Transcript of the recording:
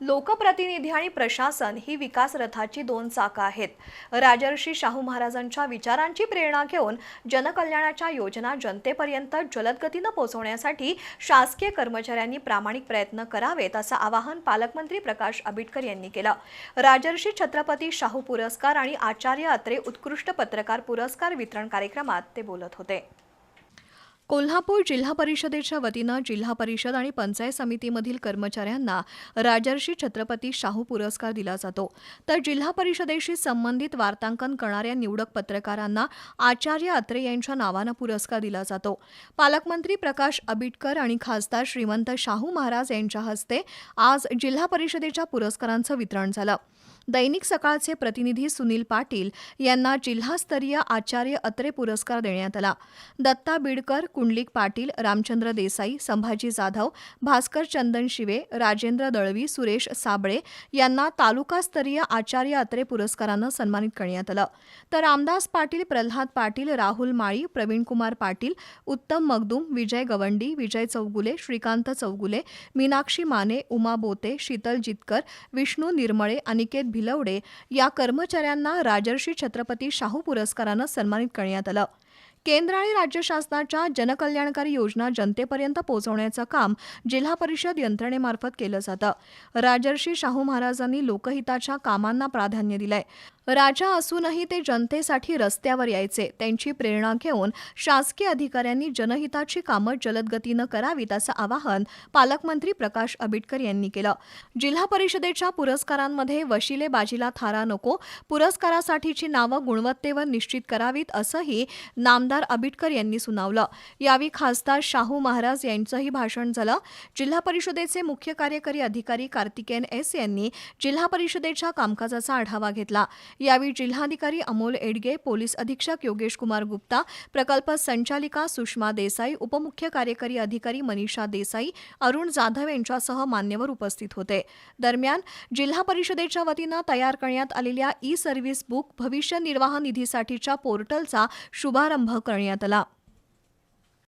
लोकप्रतिनिधी आणि प्रशासन ही विकास रथाची दोन चाकं आहेत. राजर्षी शाहू महाराजांच्या विचारांची प्रेरणा घेऊन जनकल्याणाच्या योजना जनतेपर्यंत जलदगतीनं पोहोचवण्यासाठी शासकीय कर्मचाऱ्यांनी प्रामाणिक प्रयत्न करावेत असं आवाहन पालकमंत्री प्रकाश आंबेडकर यांनी केलं. राजर्षी छत्रपती शाहू पुरस्कार आणि आचार्य अत्रे उत्कृष्ट पत्रकार पुरस्कार वितरण कार्यक्रमात ते बोलत होते. कोल्हापूर जिल्हा परिषदेच्या वतीनं जिल्हा परिषद आणि पंचायत समितीमधील कर्मचाऱ्यांना राजर्षी छत्रपती शाहू पुरस्कार दिला जातो. तर जिल्हा परिषदेशी संबंधित वार्तांकन करणाऱ्या निवडक पत्रकारांना आचार्य अत्रे यांच्या नावानं पुरस्कार दिला जातो. पालकमंत्री प्रकाश आबिटकर आणि खासदार श्रीमंत शाहू महाराज यांच्या हस्ते आज जिल्हा परिषदेच्या पुरस्कारांचं वितरण झालं. दैनिक सकाळचे प्रतिनिधी सुनील पाटील यांना जिल्हास्तरीय आचार्य अत्रे पुरस्कार देण्यात आला. दत्ता बिडकर कुंडलिक पाटील रामचंद्र देसाई संभाजी जाधव भास्कर चंदन शिवे राजेंद्र दळवी सुरेश साबळे यांना तालुकास्तरीय आचार्य अत्रे पुरस्कारानं सन्मानित करण्यात आलं. तर रामदास पाटील प्रल्हाद पाटील राहुल माळी प्रवीणकुमार पाटील उत्तम मगदूम विजय गवंडी विजय चौगुले श्रीकांत चौगुले मीनाक्षी माने उमा बोते शीतल जितकर विष्णू निर्मळे अनिकेत भिलवडे या कर्मचाऱ्यांना राजर्षी छत्रपती शाहू पुरस्कारानं सन्मानित करण्यात आलं. केंद्र आणि राज्य शासनाच्या जनकल्याणकारी योजना जनतेपर्यंत पोहोचवण्याचं काम जिल्हा परिषद यंत्रणेमार्फत केलं जातं. राजर्षी शाहू महाराजांनी लोकहिताच्या कामांना प्राधान्य दिलंय. राजा असूनही ते जनतेसाठी रस्त्यावर यायचे. त्यांची प्रेरणा घेऊन शासकीय अधिकाऱ्यांनी जनहिताची कामं जलदगतीनं करावीत असं आवाहन पालकमंत्री प्रकाश आबिटकर यांनी केलं. जिल्हा परिषदेच्या पुरस्कारांमध्ये वशिले बाजीला थारा नको पुरस्कारासाठीची नावं गुणवत्तेवर निश्चित करावीत असंही नामदार आबिटकर यांनी सुनावलं. यावेळी खासदार शाहू महाराज यांचंही भाषण झालं. जिल्हा परिषदेचे मुख्य कार्यकारी अधिकारी कार्तिकेयन एस यांनी जिल्हा परिषदेच्या कामकाजाचा आढावा घेतला. यावेळी जिल्हाधिकारी अमोल एडगे पोलीस अधीक्षक योगेश कुमार गुप्ता प्रकल्प संचालिका सुषमा देसाई उपमुख्य कार्यकारी अधिकारी मनीषा देसाई अरुण जाधव यांच्यासह मान्यवर उपस्थित होते. दरम्यान जिल्हा परिषदेच्या वतीनं तयार करण्यात आलेल्या ई सर्व्हिस बुक भविष्य निर्वाह निधीसाठीच्या पोर्टलचा शुभारंभ करण्यात आला.